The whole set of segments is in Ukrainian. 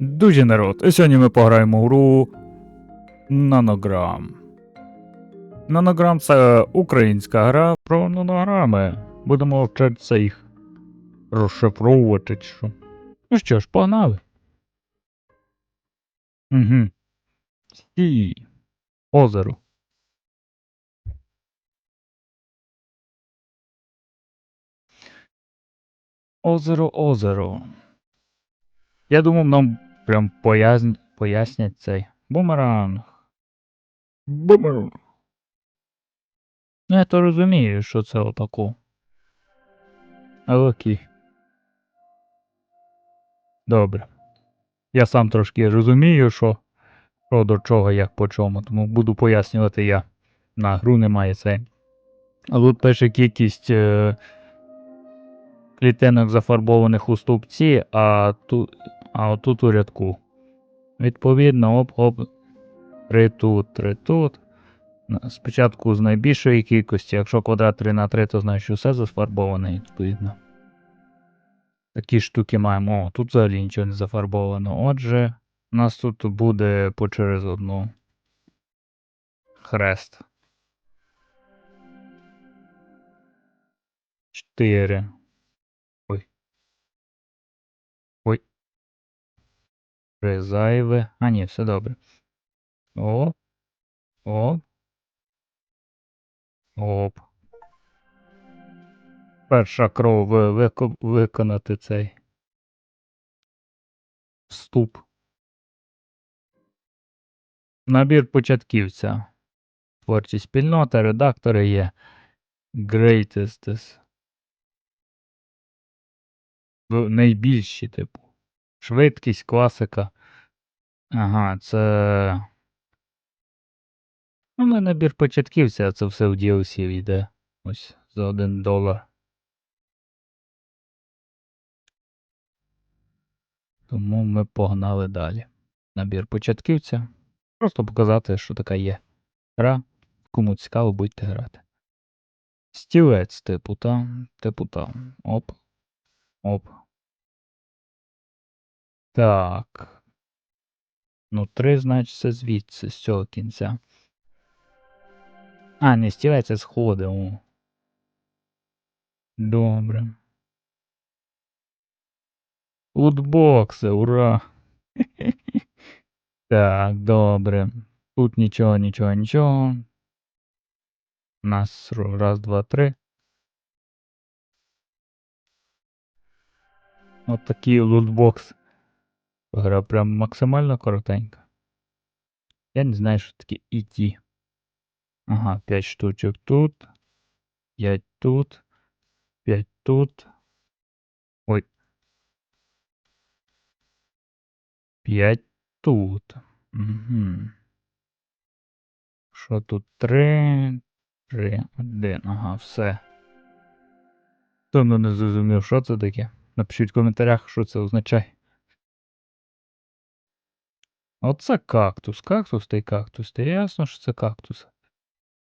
Дуже народ. Сьогодні ми пограємо в гру Нанограм. Нанограм це українська гра про нанограми. Будемо вчитися їх розшифровувати чи що. Ну що ж, погнали. Угу. Стій. Озеро. Озеро, озеро. Я думав, нам прям поясн... пояснять цей бумеранг. Бумеранг. Ну, я то розумію, що це отако. Але окей. Добре. Я сам трошки розумію, що, що до чого, як по чому, тому буду пояснювати я. На гру немає це. А тут пише кількість е, клітинок зафарбованих у стовпці, а тут, а отут у рядку. Відповідно, оп-оп. Три тут, три тут. Спочатку з найбільшої кількості, якщо квадрат 3 на 3, то значить що все зафарбоване, відповідно. Такі штуки маємо. О, тут взагалі нічого не зафарбовано. Отже, у нас тут буде по через одну хрест. 4. Три зайве. А, ні, все добре. О. О. Оп. Перша кров ви- виконати цей вступ. Набір початківця. Творчі спільнота, редактори є. Greatest. Найбільші, типу. Швидкість, класика. Ага, це. Ну, на набір початківця, а це все в DLC йде. Ось за один долар. Тому ми погнали далі. Набір початківця. Просто показати, що така є гра. Кому цікаво, будьте грати. Стілець, типу, там, типу там. Оп. Оп. Так. Ну, три, значить, це звідси, з цього кінця. А, не стілець, це сходи. О. Добре. Лутбокси, ура! Так, добре. Тут нічого, нічого, нічого. У нас раз, два, три. От такий лутбокс. Гра прям максимально коротенька. Я не знаю, що таке IT. Ага, 5 штучок тут. 5 тут. 5 тут. Ой. 5 тут. Угу. Що тут? 3. 3, 1. Ага, все. Хто не зрозумів, що це таке? Напишіть в коментарях, що це означає. Оце кактус. Кактус та й кактус. Та ясно, що це кактус.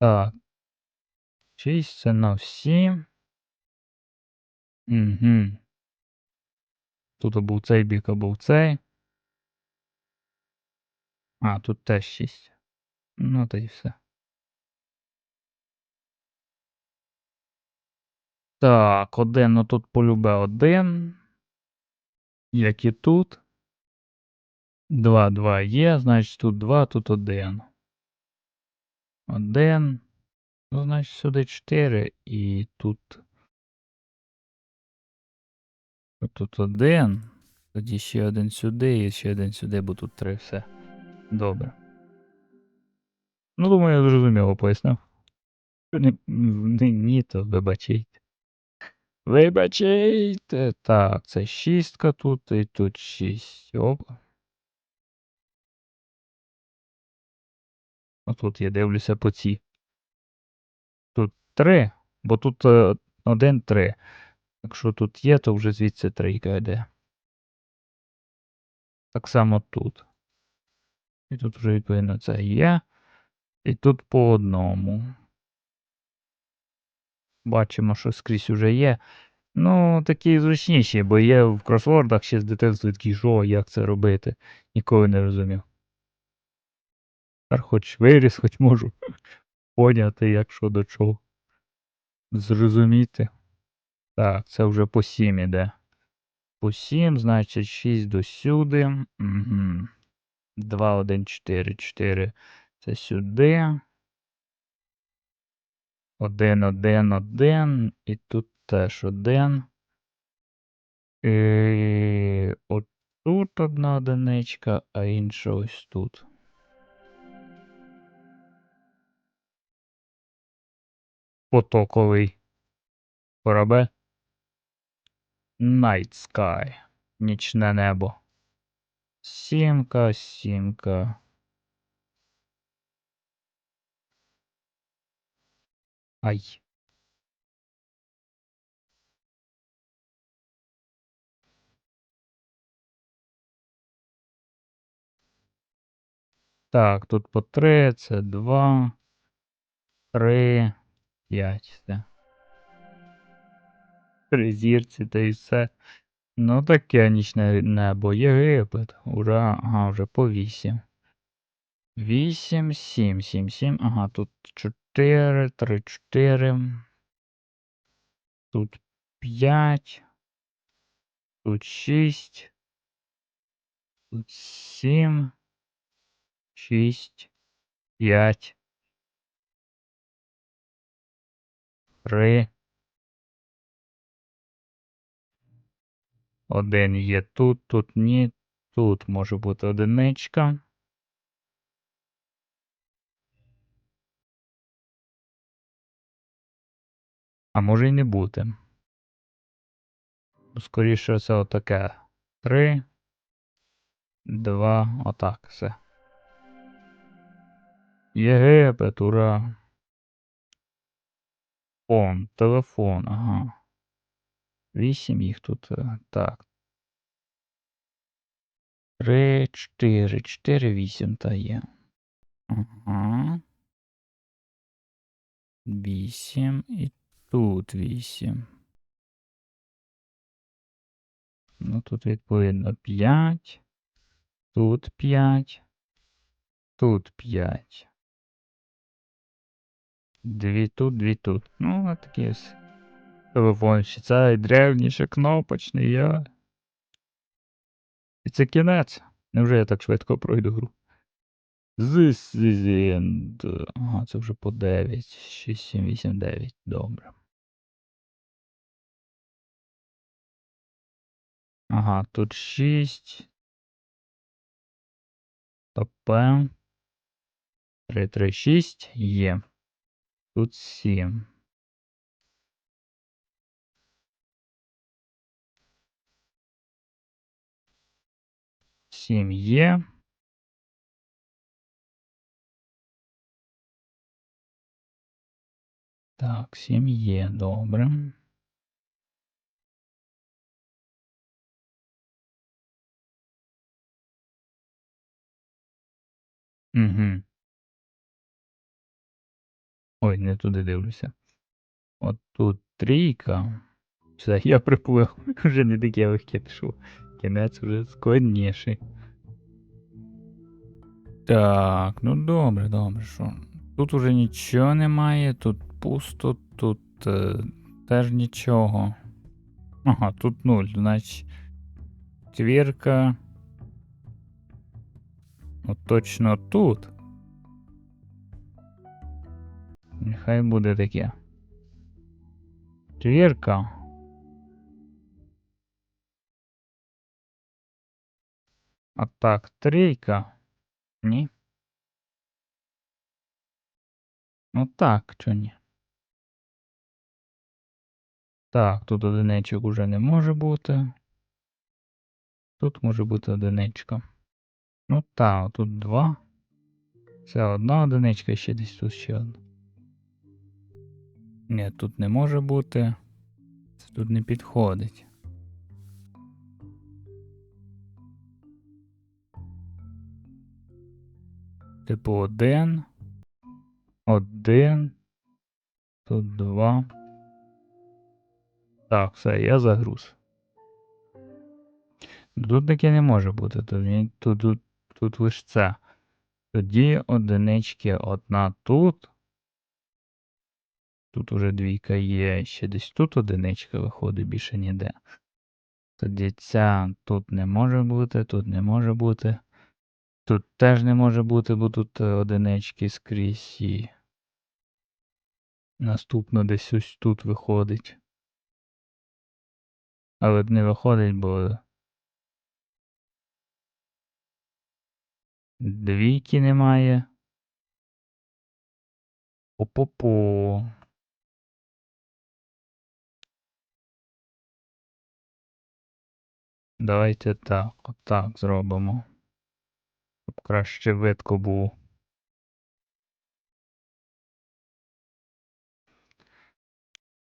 Так. 6 це на всі. Угу. Тут був цей бік, а був цей. А, тут теж 6. Ну, та й все. Так, один, ну тут полюбе один. Як і тут. 2, 2 є, значить тут 2, тут 1. 1. Ну, значить, сюди 4 і тут. Тут 1. Тоді ще один сюди і ще один сюди, бо тут 3 все. Добре. Ну, думаю, я зрозуміло пояснив. Не, ні, то вибачайте. Вибачайте. Так, це шістка тут і тут 6. Оп. А тут я дивлюся по ці. Тут 3, бо тут 1, 3. Якщо тут є, то вже звідси трійка йде. Так само тут. І тут вже відповідно це є. І тут по одному. Бачимо, що скрізь уже є. Ну, такі зручніші, бо є в кросвордах ще з дитинства такі, що, як це робити. Ніколи не розумів. Тепер хоч виріс, хоч можу поняти, як що до чого. Зрозуміти. Так, це вже по 7 іде. По 7, значить 6 до сюди. Угу. 2, 1, 4, 4. Це сюди. 1, 1, 1. І тут теж 1. І от тут одна одиничка, а інша ось тут. Потоковий корабель. Night Sky. Нічне небо. Сімка, сімка. Ай. Так, тут по три, це два, три, п'ять. Все. Три зірці та і все. Ну таке нічне небо. Єгипет. Ура. Ага, вже по вісім. Вісім, сім, сім, сім. Ага, тут чотири, три, чотири. Тут п'ять. Тут шість. Тут сім. Шість. П'ять. Три. Один є тут, тут ні. Тут може бути одиничка. А може й не бути. Ну, Скоріше це отаке. Три. Два. Отак все. Єгипет, ура. Фон, телефон, ага. Вісім їх тут. е, Так. Три, чотири, чотири, вісім та є. Ага. Вісім і тут вісім. Ну тут відповідно 5. Тут 5. Тут 5. Дві тут, дві тут. Ну, такий ось телефон. Ще цей древній, кнопочний, я. І це кінець. Невже я так швидко пройду гру? This is end. Ага, це вже по 9. 6, 7, 8, 9. Добре. Ага, тут 6. П. 3, 3, 6. Є. Тут 7. Сім є. Так, сім є, добре. Угу. Ой, не туди дивлюся. От тут трійка. Все, я приплив. Вже не таке легке пішов. Кінець вже складніший. Так, ну добре, добре, що. Тут уже нічого немає, тут пусто, тут е, теж нічого. Ага, тут нуль, значить. Твірка. От точно тут. Нехай буде таке. Твірка. А так, трійка. Ні. Ну так, чо ні. Так, тут одиничок уже не може бути. Тут може бути одиничка. Ну так, тут два. Це одна одиничка, ще десь тут ще одна. Ні, тут не може бути. Це тут не підходить. Типу один. Один. Тут два. Так, все, я загруз. Тут таке не може бути. Тут, тут, тут, тут лише це. Тоді одинички одна тут. Тут уже двійка є. Ще десь тут одиничка виходить, більше ніде. Тоді ця тут не може бути, тут не може бути. Тут теж не може бути, бо тут е, одинички скрізь і. Наступно десь ось тут виходить. Але не виходить, бо. Двійки немає. Опо-по. Давайте так, отак зробимо. Щоб краще видко був.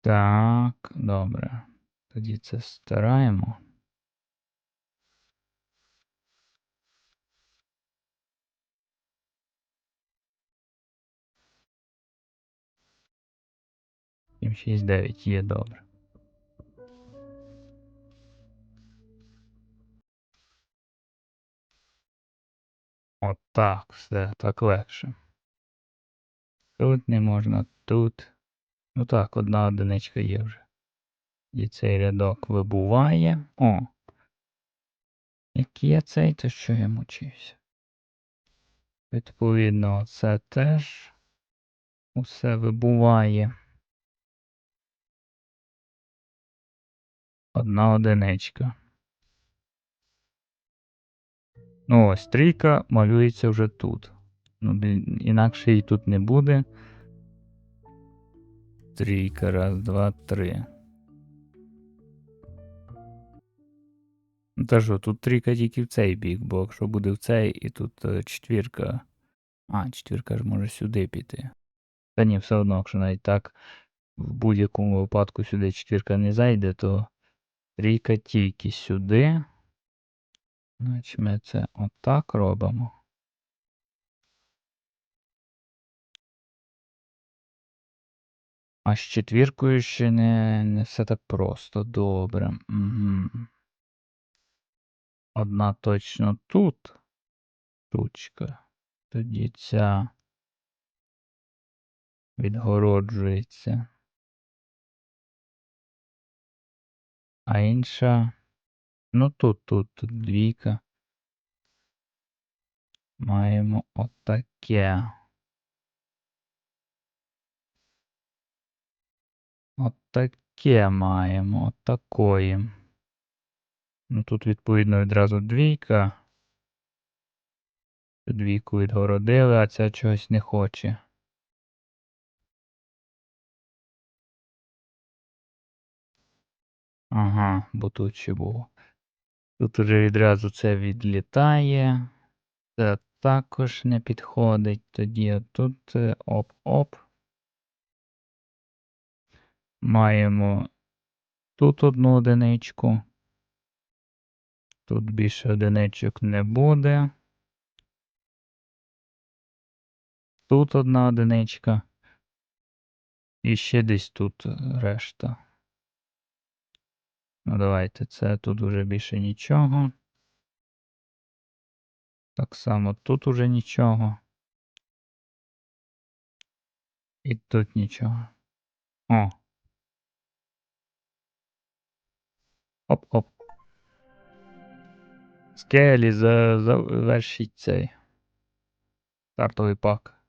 Так, добре. Тоді це стираємо. Сім, шість, дев'ять є добре. Отак, все, так легше. Тут не можна, тут. Ну так, одна одиничка є вже. І цей рядок вибуває. О. Як є цей, то що я мучився? Відповідно, це теж усе вибуває. Одна одиничка. Ну ось, трійка малюється вже тут. Ну, інакше її тут не буде. Трійка, раз, два, три. Ну та що, тут трійка тільки в цей бік, бо якщо буде в цей, і тут е, четвірка. А, четвірка ж може сюди піти. Та ні, все одно, якщо навіть так в будь-якому випадку сюди четвірка не зайде, то трійка тільки сюди. Значить ми це отак робимо. А з четвіркою ще не, не все так просто. Добре. Угу. Одна точно тут. Штучка. Тоді ця відгороджується. А інша. Ну тут, тут, двійка. Маємо отаке. Отаке маємо, отакої. Ну тут, відповідно, відразу двійка. Двійку відгородили, а ця чогось не хоче. Ага, бо тут ще було. Тут уже відразу це відлітає. Це також не підходить. Тоді тут е, оп-оп. Маємо тут одну одиничку. Тут більше одиничок не буде. Тут одна одиничка. І ще десь тут решта. Ну, давайте це тут уже більше нічого. Так само тут уже нічого. І тут нічого. О. Оп-оп. Скелі, за, завершіть цей стартовий пак.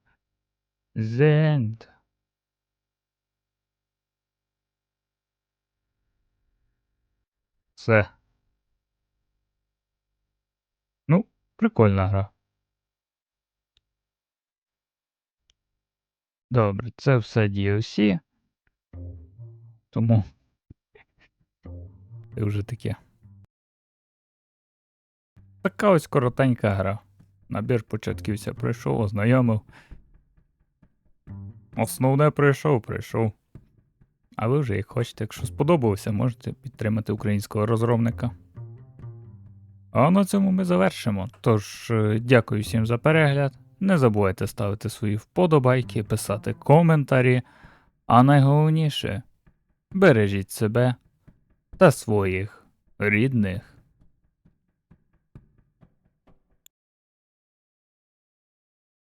Зенд. Все. Ну, прикольна гра. Добре, це все DLC. Тому. Це вже таке. Така ось коротенька гра. Набір початківця пройшов, ознайомив. Основне пройшов, пройшов. А ви вже як хочете, якщо сподобалося, можете підтримати українського розробника. А на цьому ми завершимо. Тож, е, дякую всім за перегляд. Не забувайте ставити свої вподобайки, писати коментарі. А найголовніше бережіть себе та своїх рідних.